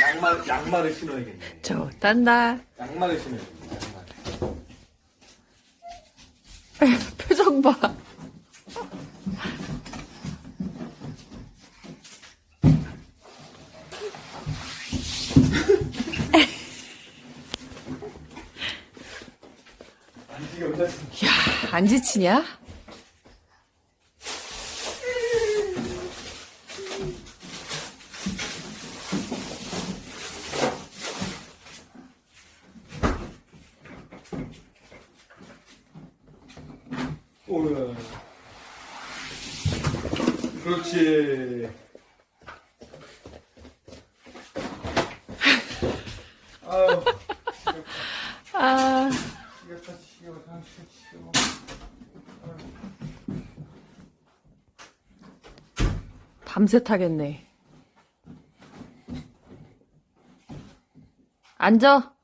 양말 양말을 신어야겠네. 저 딴다. 양말을 신어야겠네. 양말. 표정 봐. 야, 안 지치냐? 오야. 그렇지. 아. 밤새 타겠네. 앉아.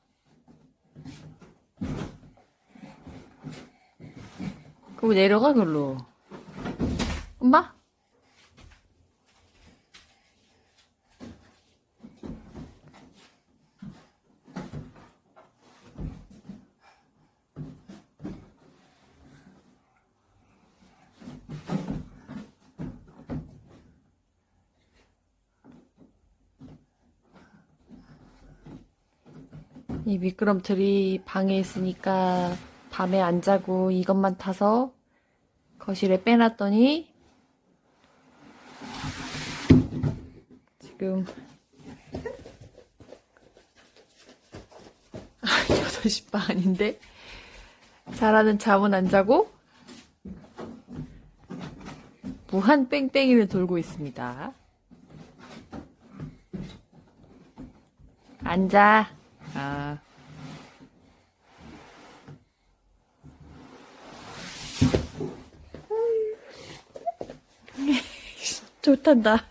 그럼 내려가, 글로. 엄마? 이 미끄럼틀이 방에 있으니까 밤에 안 자고 이것만 타서 거실에 빼놨더니 지금 6시 반인데 자라는 잠은 안 자고 무한 뺑뺑이를 돌고 있습니다. 앉아. 아. 좋단다.